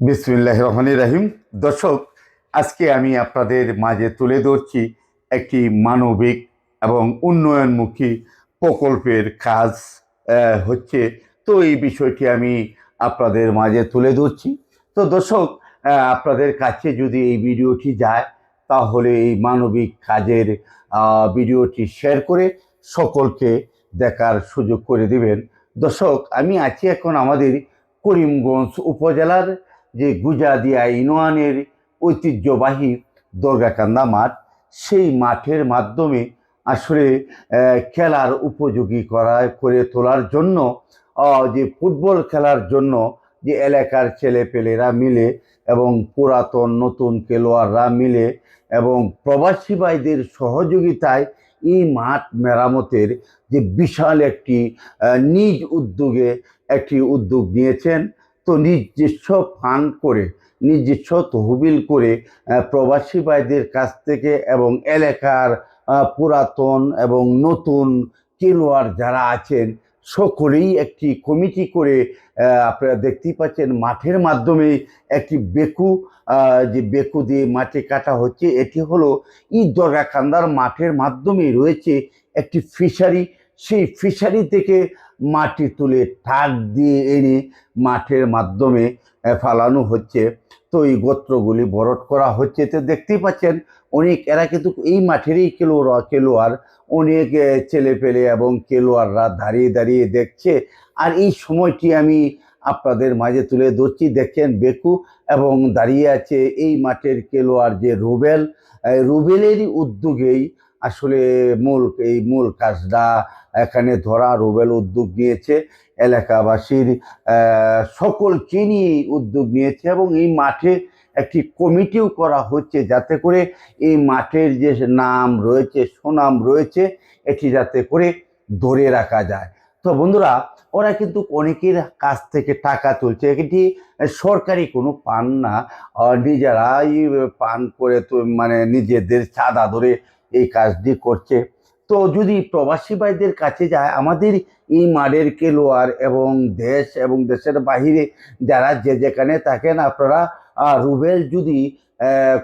বিসমিল্লাহ রহমান রাহিম। দর্শক, আজকে আমি আপনাদের মাঝে তুলে ধরছি একটি মানবিক এবং উন্নয়নমুখী প্রকল্পের কাজ হচ্ছে। তো এই বিষয়টি আমি আপনাদের মাঝে তুলে ধরছি। তো দর্শক আপনাদের কাছে যদি এই ভিডিওটি যায়, তাহলে এই মানবিক কাজের ভিডিওটি শেয়ার করে সকলকে দেখার সুযোগ করে দিবেন। দর্শক, আমি আছি এখন আমাদের করিমগঞ্জ উপজেলার যে গুজাদিয়া ইউনিয়নের ঐতিহ্যবাহী দুর্গাকান্দা মাঠ, সেই মাঠের মাধ্যমে আসলে খেলার উপযোগী করা, করে তোলার জন্য যে ফুটবল খেলার জন্য যে এলাকার ছেলেপেলেরা মিলে এবং পুরাতন নতুন খেলোয়াড়রা মিলে এবং প্রবাসী ভাইদের সহযোগিতায় এই মাঠ মেরামতের যে বিশাল একটি নিজ উদ্যোগে একটি উদ্যোগ নিয়েছেন। তো নিজস্ব ফান্ড করে নিজস্ব তহবিল করে প্রবাসী ভাইদের কাছ থেকে এবং এলাকার পুরাতন এবং নতুন খেলোয়াড় যারা আছেন, সকলেই একটি কমিটি করে আপনারা দেখতেই পাচ্ছেন মাঠের মাধ্যমে একটি বেকু যে বেকু দিয়ে মাটি কাটা হচ্ছে, এটি হলো ই দরগাখান্দার মাঠের মাধ্যমে রয়েছে একটি ফিশারি সেই ফিশারি থেকে মাটি তুলে ঠাক দিয়ে এনে মাঠের মাধ্যমে ফালানো হচ্ছে। তো এই গোত্রগুলি বরট করা হচ্ছে। তো দেখতেই পাচ্ছেন, অনেক, এরা কিন্তু এই মাঠেরই খেলোয়াড় খেলোয়াড়। অনেক ছেলে পেলে এবং খেলোয়াড়রা দাঁড়িয়ে দাঁড়িয়ে দেখছে। আর এই সময়টি আমি আপনাদের মাঝে তুলে ধরছি। দেখছেন, বেকু এবং দাঁড়িয়ে আছে এই মাঠের খেলোয়াড় যে রুবেল। রুবেলেরই উদ্যোগেই আসলে মূল এই মূল কাজটা এখানে ধরা রুবেল উদ্যোগ নিয়েছে এলাকাবাসীর আহ, সকলকে নিয়ে উদ্যোগ নিয়েছে এবং এই মাঠে একটি কমিটিও করা হচ্ছে যাতে করে এই মাঠের যে নাম রয়েছে সুনাম রয়েছে এটি যাতে করে ধরে রাখা যায়। তো বন্ধুরা ওরা কিন্তু অনেকের কাছ থেকে টাকা তুলছে এটি সরকারি কোনো পান না। নিজেরাই পান করে তো মানে নিজেদের চাঁদা ধরে এই কাজটি করছে। তো যদি প্রবাসী ভাইদের কাছে যায়, আমাদের এই মাঠের খেলোয়াড় এবং দেশ এবং দেশের বাহিরে যারা যে যেখানে থাকেন, আপনারা রুবেল যদি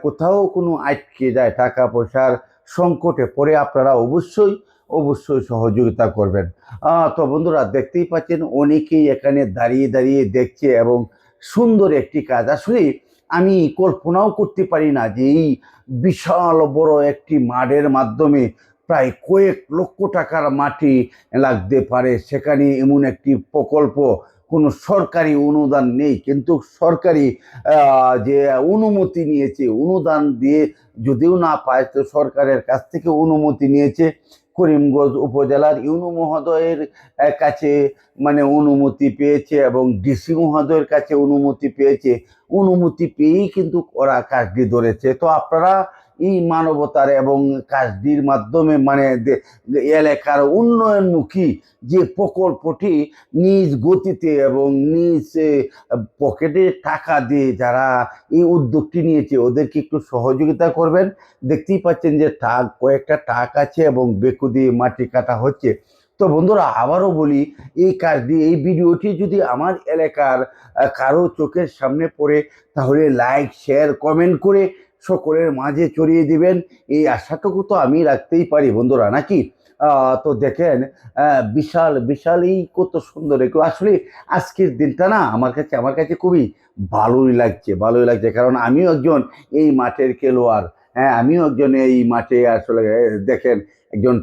কোথাও কোনো আটকে যায় টাকা পয়সার সংকটে পড়ে, আপনারা অবশ্যই অবশ্যই সহযোগিতা করবেন। তো বন্ধুরা, দেখতেই পাচ্ছেন, অনেকেই এখানে দাঁড়িয়ে দাঁড়িয়ে দেখছে এবং সুন্দর একটি কাজ। আসলে আমি কল্পনাও করতে পারি না যে এই বিশাল বড় একটি মাঠের মাধ্যমে প্রায় কয়েক লক্ষ টাকার মাটি লাগতে পারে। সেখানে এমন একটি প্রকল্প, কোনো সরকারি অনুদান নেই। কিন্তু সরকারি যে অনুমতি নিয়েছে, অনুদান দিয়ে যদিও না পায়, তো সরকারের কাছ থেকে অনুমতি নিয়েছে। করিমগঞ্জ উপজেলার ইউনু মহোদয়ের কাছে মানে অনুমতি পেয়েছে এবং ডিসি মহোদয়ের কাছে অনুমতি পেয়েছে। অনুমতি পেয়েই কিন্তু ওরা কাজটি ধরেছে। তো আপনারা এই মানবতার এবং কাজটির মাধ্যমে মানে এলাকার উন্নয়নমুখী যে প্রকল্পটি নিজ গতিতে এবং নিজ পকেটে টাকা দিয়ে যারা এই উদ্যোগটি নিয়েছে, ওদেরকে একটু সহযোগিতা করবেন। দেখতেই পাচ্ছেন যে টাক, কয়েকটা টাক আছে এবং বেকু দিয়ে মাটি কাটা হচ্ছে। তো বন্ধুরা, আবারও বলি, এই কাজটি, এই ভিডিওটি যদি আমার এলাকার কারও চোখের সামনে পড়ে, তাহলে লাইক, শেয়ার, কমেন্ট করে সকলের মাঝে চড়িয়ে দিবেন। এই আশাটুকু তো আমি রাখতেই পারি বন্ধুরা, নাকি? তো দেখেন বিশাল বিশাল, এই কত সুন্দর একটু আসলে আজকের দিনটা না আমার কাছে আমার কাছে খুবই ভালোই লাগছে ভালোই লাগছে। কারণ আমিও একজন এই মাঠের খেলোয়াড় হ্যাঁ আমিও একজন এই মাঠে আসলে দেখেন, একজন